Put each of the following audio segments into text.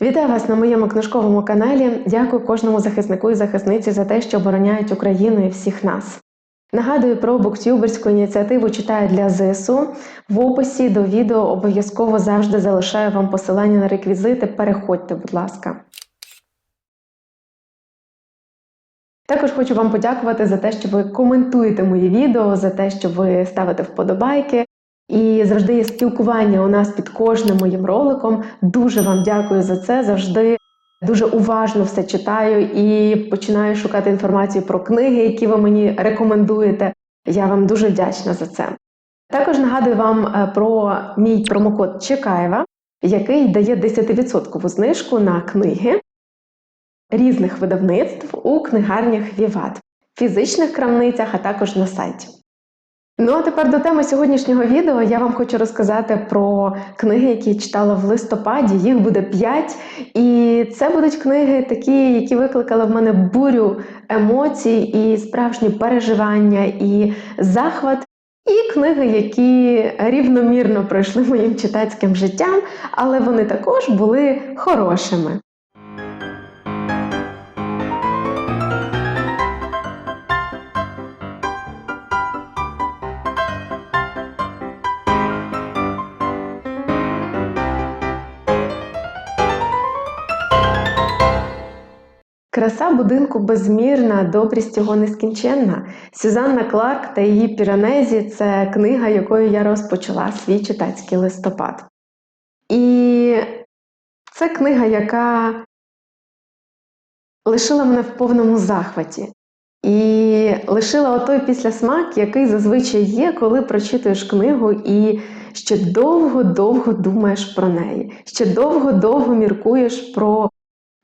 Вітаю вас на моєму книжковому каналі. Дякую кожному захиснику і захисниці за те, що обороняють Україну і всіх нас. Нагадую про буктюберську ініціативу читаю для ЗСУ. В описі до відео обов'язково завжди залишаю вам посилання на реквізити. Переходьте, будь ласка. Також хочу вам подякувати за те, що ви коментуєте мої відео, за те, що ви ставите вподобайки. І завжди є спілкування у нас під кожним моїм роликом. Дуже вам дякую за це. Завжди дуже уважно все читаю і починаю шукати інформацію про книги, які ви мені рекомендуєте. Я вам дуже вдячна за це. Також нагадую вам е, про мій промокод Чекаєва, який дає 10% знижку на книги різних видавництв у книгарнях Віват, фізичних крамницях, а також на сайті. Ну а тепер до теми сьогоднішнього відео я вам хочу розказати про книги, які читала в листопаді. Їх буде 5. І це будуть книги, такі, які викликали в мене бурю емоцій і справжні переживання, і захват. І книги, які рівномірно пройшли моїм читацьким життям, але вони також були хорошими. Краса будинку безмірна, добрість його нескінченна. Сюзанна Кларк та її Піранезі це книга, якою я розпочала свій читацький листопад. І це книга, яка лишила мене в повному захваті. І лишила отой післясмак, який зазвичай є, коли прочитуєш книгу і ще довго-довго думаєш про неї, ще довго-довго міркуєш про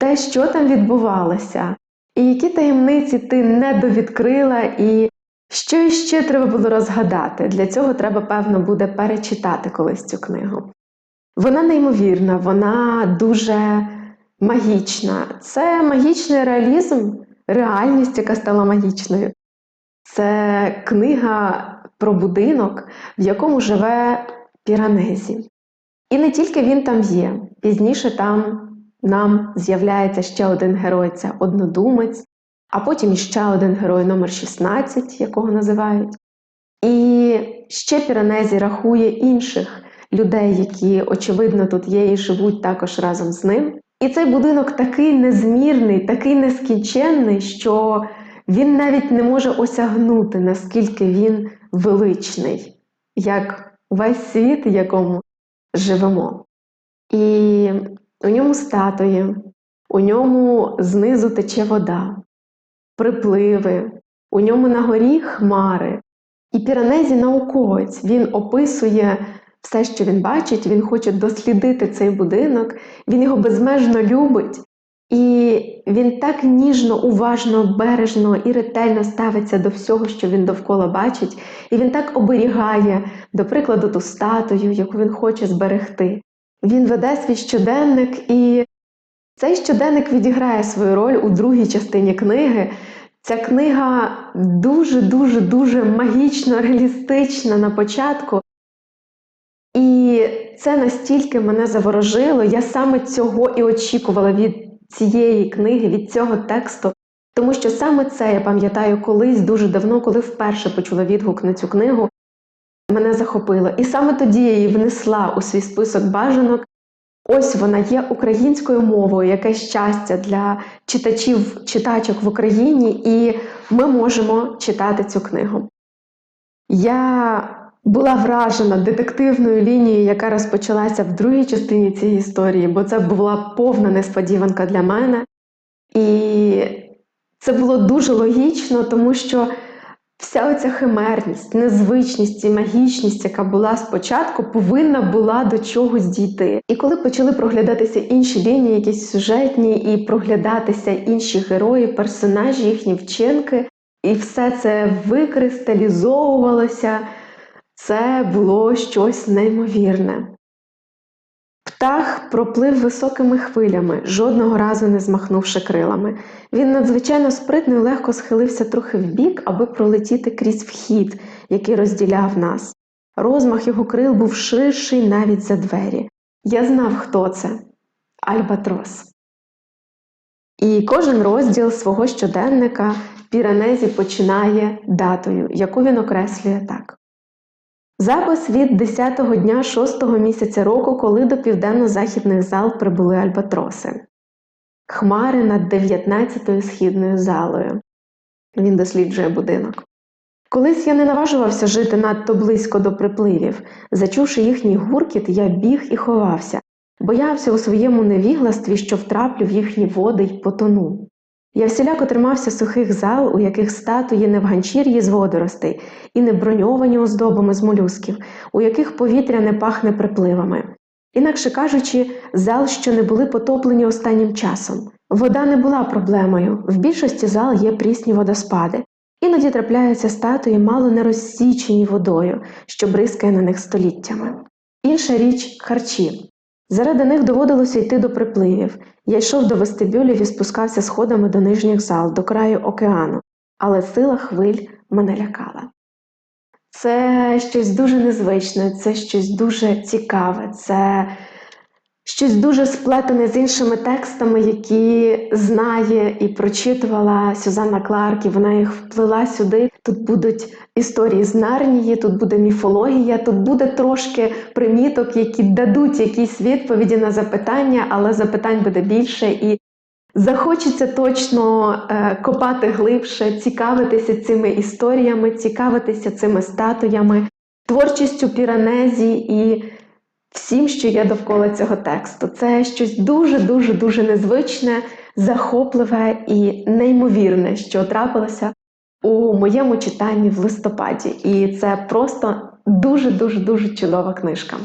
те, що там відбувалося, і які таємниці ти не довідкрила, і що іще треба було розгадати. Для цього треба, певно, буде перечитати колись цю книгу. Вона неймовірна, вона дуже магічна. Це магічний реалізм, реальність, яка стала магічною. Це книга про будинок, в якому живе Піранезі. І не тільки він там є, пізніше там нам з'являється ще один герой це однодумець, а потім іще один герой номер 16, якого називають. І ще Піранезі рахує інших людей, які, очевидно, тут є і живуть також разом з ним. І цей будинок такий незмірний, такий нескінченний, що він навіть не може осягнути, наскільки він величний, як весь світ, в якому живемо. І у ньому статуї, у ньому знизу тече вода, припливи, у ньому на горі хмари. І Піранезі науковець він описує все, що він бачить, він хоче дослідити цей будинок, він його безмежно любить. І він так ніжно, уважно, бережно і ретельно ставиться до всього, що він довкола бачить, і він так оберігає, до прикладу, ту статую, яку він хоче зберегти. Він веде свій щоденник, і цей щоденник відіграє свою роль у другій частині книги. Ця книга дуже-дуже дуже магічно, реалістична на початку. І це настільки мене заворожило. Я саме цього і очікувала від цієї книги, від цього тексту. Тому що саме це я пам'ятаю колись дуже давно, коли вперше почула відгук на цю книгу мене захопило. І саме тоді я її внесла у свій список бажанок. Ось вона є українською мовою, яке щастя для читачів, читачок в Україні, і ми можемо читати цю книгу. Я була вражена детективною лінією, яка розпочалася в другій частині цієї історії, бо це була повна несподіванка для мене. І це було дуже логічно, тому що Вся оця химерність, незвичність і магічність, яка була спочатку, повинна була до чогось дійти. І коли почали проглядатися інші лінії, якісь сюжетні, і проглядатися інші герої, персонажі, їхні вчинки, і все це викристалізовувалося, це було щось неймовірне. Птах проплив високими хвилями, жодного разу не змахнувши крилами. Він надзвичайно спритно і легко схилився трохи вбік, аби пролетіти крізь вхід, який розділяв нас. Розмах його крил був ширший навіть за двері. Я знав, хто це. Альбатрос. І кожен розділ свого щоденника Піранезі починає датою, яку він окреслює так. Запис від 10-го дня 6-го місяця року, коли до південно-західних зал прибули альбатроси. Хмари над 19-ю східною залою. Він досліджує будинок. Колись я не наважувався жити надто близько до припливів. Зачувши їхній гуркіт, я біг і ховався, боявся у своєму невігластві, що втраплю в їхні води й потону. Я всіляко тримався сухих зал, у яких статуї не в ганчір'ї з водоростей і не броньовані оздобами з молюсків, у яких повітря не пахне припливами. Інакше кажучи, зал, що не були потоплені останнім часом. Вода не була проблемою, в більшості зал є прісні водоспади. Іноді трапляються статуї, мало не розсічені водою, що бризкає на них століттями. Інша річ харчі. Заради них доводилося йти до припливів. Я йшов до вестибюлів і спускався сходами до нижніх зал, до краю океану, але сила хвиль мене лякала. Це щось дуже незвичне, це щось дуже цікаве, це щось дуже сплетене з іншими текстами, які знає і прочитувала Сюзанна Кларк, і вона їх вплила сюди. Тут будуть історії з Нарнії, тут буде міфологія, тут буде трошки приміток, які дадуть якісь відповіді на запитання, але запитань буде більше. І Захочеться точно е, копати глибше, цікавитися цими історіями, цікавитися цими статуями, творчістю піранезі і всім, що є довкола цього тексту. Це щось дуже-дуже дуже незвичне, захопливе і неймовірне, що трапилося у моєму читанні в листопаді. І це просто дуже-дуже дуже чудова книжка.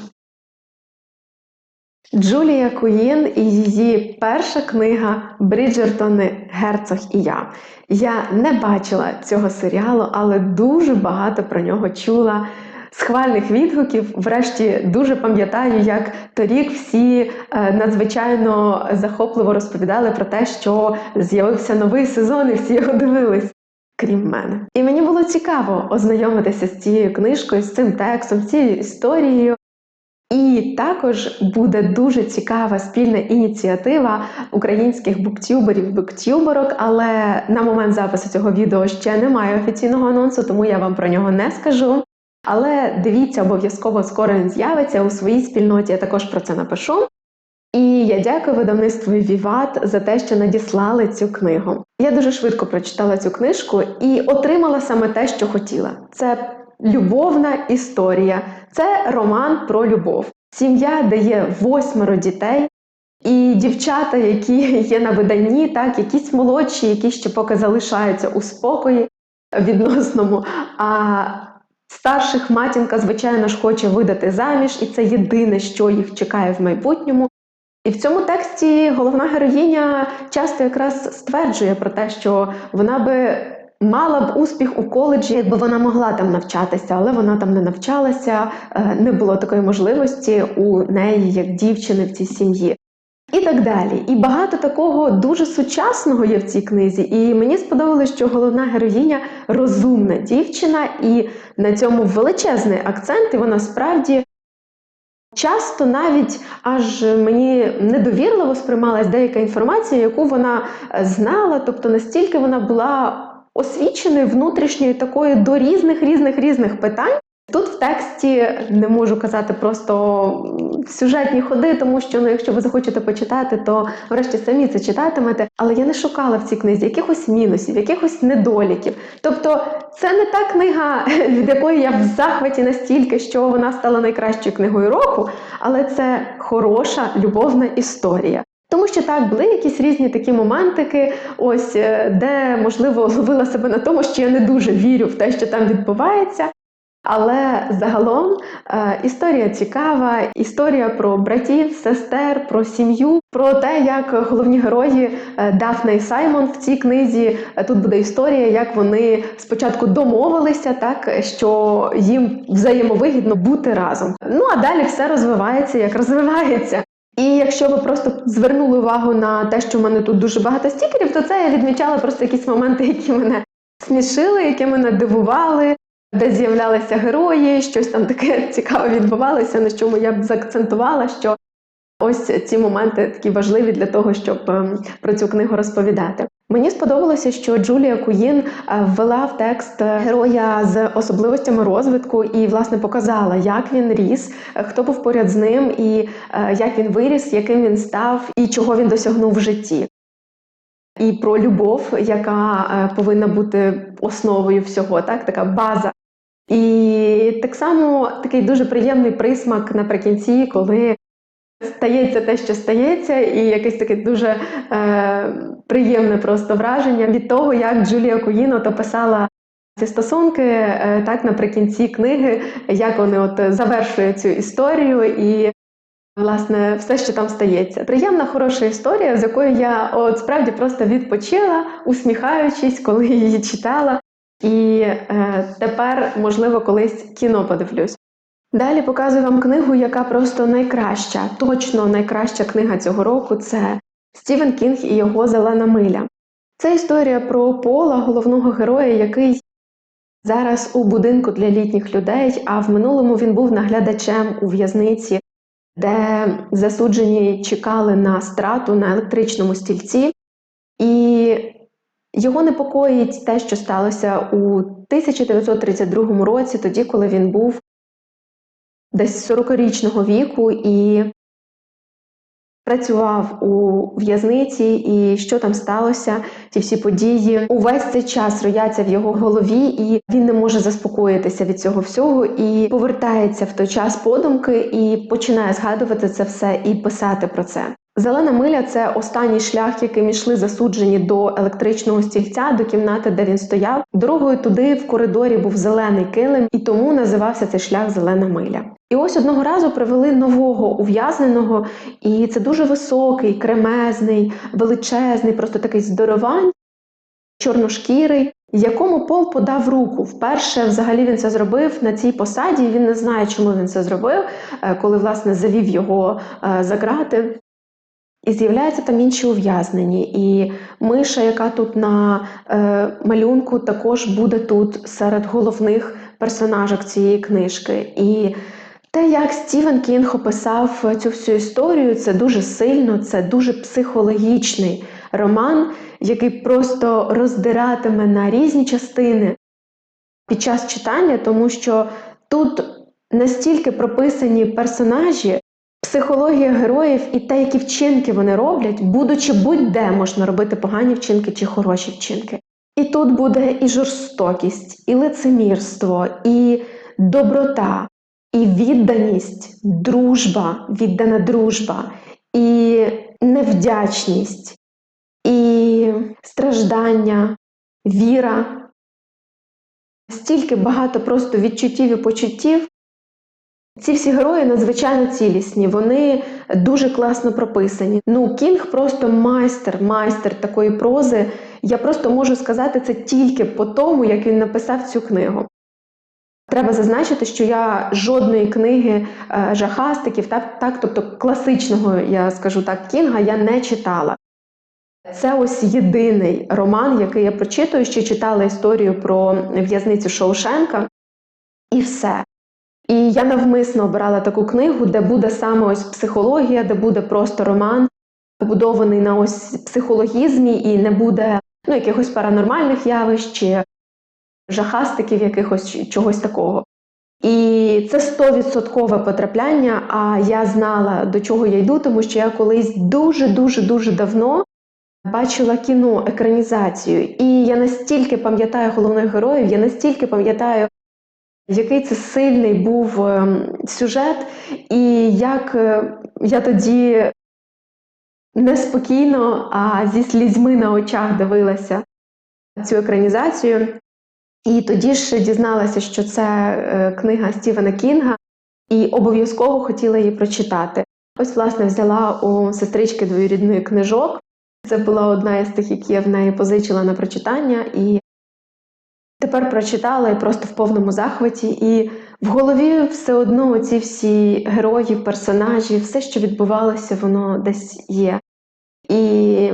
Джулія Куїн і її перша книга Бріджертони Герцог і я. Я не бачила цього серіалу, але дуже багато про нього чула. Схвальних відгуків, врешті, дуже пам'ятаю, як торік всі е, надзвичайно захопливо розповідали про те, що з'явився новий сезон, і всі його дивились, крім мене. І мені було цікаво ознайомитися з цією книжкою, з цим текстом, цією історією. І також буде дуже цікава спільна ініціатива українських буктюберів, буктюберок, але на момент запису цього відео ще немає офіційного анонсу, тому я вам про нього не скажу. Але дивіться, обов'язково скоро він з'явиться у своїй спільноті. Я також про це напишу. І я дякую видавництву Віват за те, що надіслали цю книгу. Я дуже швидко прочитала цю книжку і отримала саме те, що хотіла. Це любовна історія, це роман про любов. Сім'я, де є восьмеро дітей, і дівчата, які є на виданні, так, якісь молодші, які ще поки залишаються у спокої відносному. А старших матінка, звичайно ж, хоче видати заміж, і це єдине, що їх чекає в майбутньому. І в цьому тексті головна героїня часто якраз стверджує про те, що вона би мала б успіх у коледжі, якби вона могла там навчатися, але вона там не навчалася, е, не було такої можливості у неї як дівчини в цій сім'ї. І так далі. І багато такого дуже сучасного є в цій книзі. І мені сподобалось, що головна героїня розумна дівчина, і на цьому величезний акцент, і вона справді часто навіть аж мені недовірливо сприймалась деяка інформація, яку вона е, знала, тобто настільки вона була освіченою внутрішньою такою до різних різних різних питань. Тут в тексті не можу казати просто сюжетні ходи, тому що ну, якщо ви захочете почитати, то врешті самі це читатимете. Але я не шукала в цій книзі якихось мінусів, якихось недоліків. Тобто, це не та книга, від якої я в захваті настільки, що вона стала найкращою книгою року, але це хороша любовна історія. Тому що так були якісь різні такі моментики, ось е, де можливо ловила себе на тому, що я не дуже вірю в те, що там відбувається. Але загалом е, історія цікава, історія про братів, сестер, про сім'ю, про те, як головні герої е, Дафна і Саймон в цій книзі. Е, тут буде історія, як вони спочатку домовилися, так що їм взаємовигідно бути разом. Ну а далі все розвивається, як розвивається. І якщо ви просто звернули увагу на те, що в мене тут дуже багато стікерів, то це я відмічала просто якісь моменти, які мене смішили, які мене дивували, де з'являлися герої, щось там таке цікаве відбувалося, на чому я б заакцентувала, що Ось ці моменти такі важливі для того, щоб ем, про цю книгу розповідати. Мені сподобалося, що Джулія Куїн е, ввела в текст героя з особливостями розвитку і, власне, показала, як він ріс, е, хто був поряд з ним, і е, як він виріс, яким він став, і чого він досягнув в житті. І про любов, яка е, повинна бути основою всього, так така база. І так само такий дуже приємний присмак наприкінці, коли стається те, що стається, і якесь таке дуже е, приємне просто враження від того, як Джулія Куїно описала ці стосунки е, так наприкінці книги, як вони от завершують цю історію і. Власне, все, що там стається. Приємна, хороша історія, з якою я от справді просто відпочила, усміхаючись, коли її читала. І е, тепер, можливо, колись кіно подивлюсь. Далі показую вам книгу, яка просто найкраща, точно найкраща книга цього року це Стівен Кінг і його Зелена миля. Це історія про Пола, головного героя, який зараз у будинку для літніх людей, а в минулому він був наглядачем у в'язниці, де засуджені чекали на страту на електричному стільці. І його непокоїть те, що сталося у 1932 році, тоді, коли він був десь 40-річного віку і працював у в'язниці, і що там сталося, ті всі події. Увесь цей час рояться в його голові, і він не може заспокоїтися від цього всього і повертається в той час подумки і починає згадувати це все і писати про це. Зелена миля це останній шлях, яким йшли засуджені до електричного стільця, до кімнати, де він стояв. Дорогою туди в коридорі був зелений килим, і тому називався цей шлях Зелена миля. І ось одного разу привели нового ув'язненого, і це дуже високий, кремезний, величезний, просто такий здоровань, чорношкірий, якому Пол подав руку. Вперше взагалі він це зробив на цій посаді. Він не знає, чому він це зробив, е, коли власне завів його е, за грати. І з'являються там інші ув'язнені. І Миша, яка тут на е, малюнку, також буде тут серед головних персонажок цієї книжки. І те, як Стівен Кінг описав цю всю історію, це дуже сильно, це дуже психологічний роман, який просто роздиратиме на різні частини під час читання, тому що тут настільки прописані персонажі. Психологія героїв і те, які вчинки вони роблять, будучи будь-де можна робити погані вчинки чи хороші вчинки. І тут буде і жорстокість, і лицемірство, і доброта, і відданість, дружба, віддана дружба, і невдячність, і страждання, віра. Стільки багато просто відчуттів і почуттів. Ці всі герої надзвичайно цілісні, вони дуже класно прописані. Ну, Кінг просто майстер, майстер такої прози. Я просто можу сказати це тільки по тому, як він написав цю книгу. Треба зазначити, що я жодної книги е, жахастиків, так, так, тобто класичного, я скажу так, Кінга я не читала. Це ось єдиний роман, який я прочитую, ще читала історію про в'язницю Шоушенка, і все. І я навмисно обирала таку книгу, де буде саме ось психологія, де буде просто роман, побудований на ось психологізмі, і не буде ну, якихось паранормальних явищ чи жахастиків, якихось чогось такого. І це стовідсоткове потрапляння. А я знала, до чого я йду, тому що я колись дуже-дуже дуже давно бачила кіно, екранізацію. І я настільки пам'ятаю головних героїв, я настільки пам'ятаю який це сильний був ем, сюжет, і як е, я тоді неспокійно, а зі слізьми на очах дивилася цю екранізацію. І тоді ж дізналася, що це е, книга Стівена Кінга, і обов'язково хотіла її прочитати. Ось, власне, взяла у сестрички двоюрідної книжок. Це була одна із тих, які я в неї позичила на прочитання. І Тепер прочитала і просто в повному захваті, і в голові все одно ці всі герої, персонажі, все, що відбувалося, воно десь є. І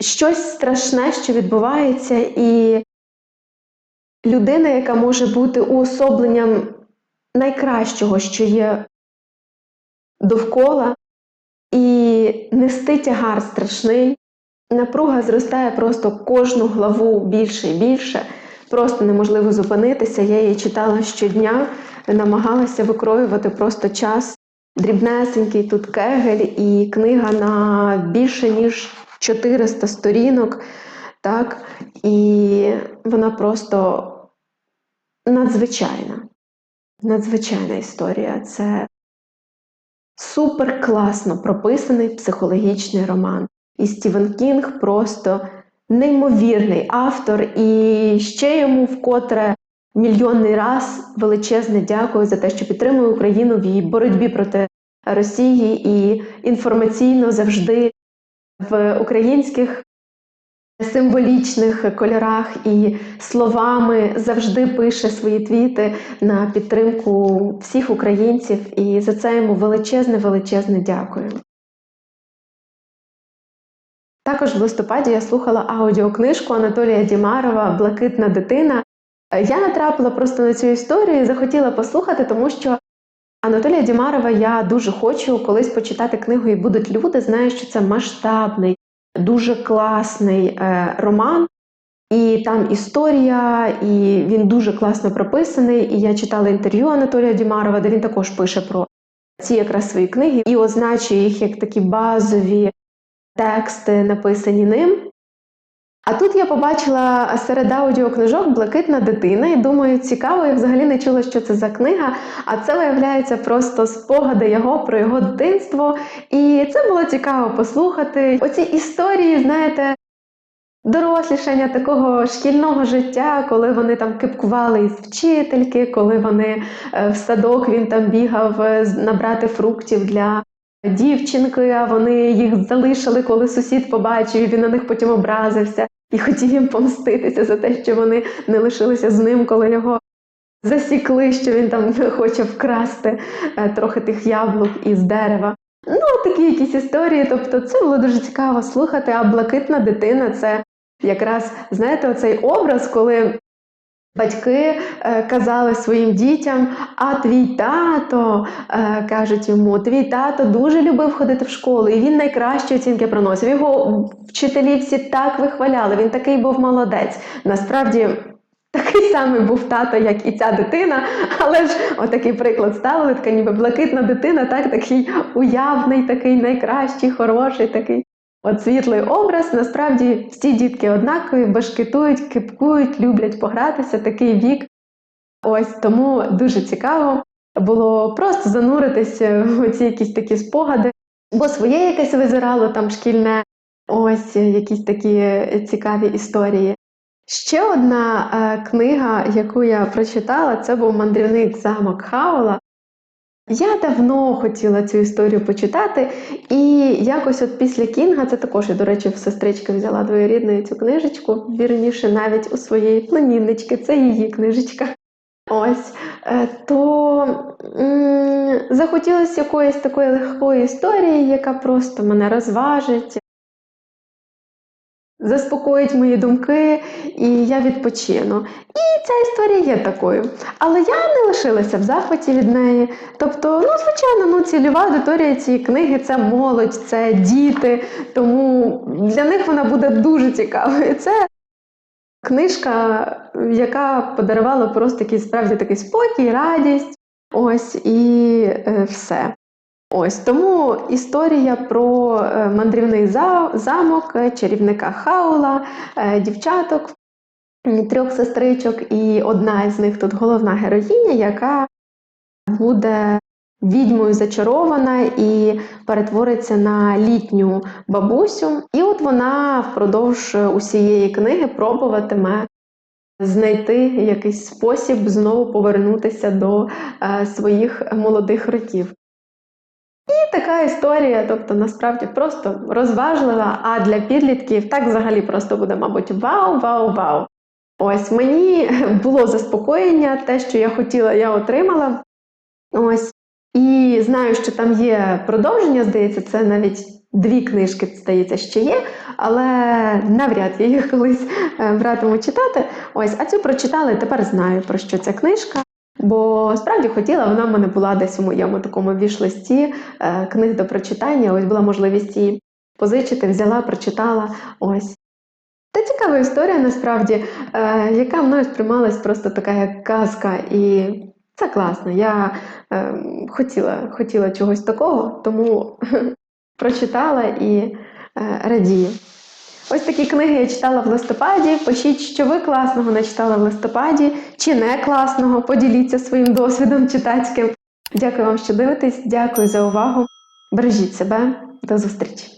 щось страшне, що відбувається, і людина, яка може бути уособленням найкращого, що є довкола, і нести тягар страшний. Напруга зростає просто кожну главу більше і більше. Просто неможливо зупинитися. Я її читала щодня, намагалася викроювати просто час. Дрібнесенький тут кегель, і книга на більше ніж 400 сторінок. Так? І вона просто надзвичайна. Надзвичайна історія. Це супер класно прописаний психологічний роман. І Стівен Кінг просто неймовірний автор, і ще йому вкотре мільйонний раз величезне дякую за те, що підтримує Україну в її боротьбі проти Росії і інформаційно завжди в українських символічних кольорах і словами завжди пише свої твіти на підтримку всіх українців. І за це йому величезне, величезне дякую. Також в листопаді я слухала аудіокнижку Анатолія Дімарова Блакитна дитина. Я натрапила просто на цю історію і захотіла послухати, тому що Анатолія Дімарова я дуже хочу колись почитати книгу і будуть люди. Знаю, що це масштабний, дуже класний е, роман. І там історія, і він дуже класно прописаний. І я читала інтерв'ю Анатолія Дімарова, де він також пише про ці якраз свої книги і означує їх як такі базові тексти, написані ним. А тут я побачила серед аудіокнижок Блакитна дитина, і думаю, цікаво, я взагалі не чула, що це за книга. А це виявляється просто спогади його про його дитинство. І це було цікаво послухати. Оці історії, знаєте, дорослішання такого шкільного життя, коли вони там кипкували із вчительки, коли вони е, в садок він там бігав е, набрати фруктів для дівчинки, а вони їх залишили, коли сусід побачив, і він на них потім образився і хотів їм помститися за те, що вони не лишилися з ним, коли його засікли, що він там хоче вкрасти е, трохи тих яблук із дерева. Ну, такі якісь історії. Тобто, це було дуже цікаво слухати. А блакитна дитина це якраз, знаєте, оцей образ, коли. Батьки е, казали своїм дітям, а твій тато е, кажуть йому, твій тато дуже любив ходити в школу, і він найкращі оцінки приносив. Його вчителі всі так вихваляли, він такий був молодець. Насправді. Такий самий був тато, як і ця дитина, але ж отакий приклад ставили, така ніби блакитна дитина, так, такий уявний, такий найкращий, хороший, такий От світлий образ, насправді всі дітки однакові, башкетують, кипкують, люблять погратися, такий вік. Ось тому дуже цікаво було просто зануритися в ці якісь такі спогади, бо своє якесь визирало там шкільне, ось якісь такі цікаві історії. Ще одна е, книга, яку я прочитала, це був мандрівник замок Хаула. Я давно хотіла цю історію почитати, і якось от після Кінга, це також я, до речі, в сестрички взяла двоєрідною цю книжечку, вірніше, навіть у своєї племіннички, це її книжечка. Ось, е, то м захотілося якоїсь такої легкої історії, яка просто мене розважить, заспокоїть мої думки, і я відпочину. І ця історія є такою. Але я не лишилася в захваті від неї. Тобто, ну, звичайно, ну, цільова аудиторія цієї книги це молодь, це діти, тому для них вона буде дуже цікавою. Це книжка, яка подарувала просто такий справді такий спокій, радість. Ось і е, все. Ось тому історія про е, мандрівний замок, е, чарівника Хаула, дівчаток, трьох сестричок, і одна з них тут головна героїня, яка буде відьмою зачарована і перетвориться на літню бабусю. І от вона впродовж усієї книги пробуватиме. Знайти якийсь спосіб знову повернутися до своїх молодих років. І така історія, тобто насправді просто розважлива, а для підлітків так взагалі просто буде, мабуть, вау-вау-вау. Ось мені було заспокоєння, те, що я хотіла, я отримала. Ось. І знаю, що там є продовження, здається, це навіть дві книжки, здається, ще є, але навряд я їх колись е, братиму читати. Ось, а цю прочитала і тепер знаю, про що ця книжка. Бо справді хотіла, вона в мене була десь у моєму такому віш-листі е, книг до прочитання. Ось була можливість її позичити, взяла, прочитала. Ось. Та цікава історія насправді, е, яка мною сприймалась просто така як казка. І це класно. Я е, хотіла, хотіла чогось такого, тому прочитала і е, радію. Ось такі книги я читала в листопаді. Пишіть, що ви класного начитали в листопаді, чи не класного. Поділіться своїм досвідом читацьким. Дякую вам, що дивитесь. Дякую за увагу. Бережіть себе. До зустрічі!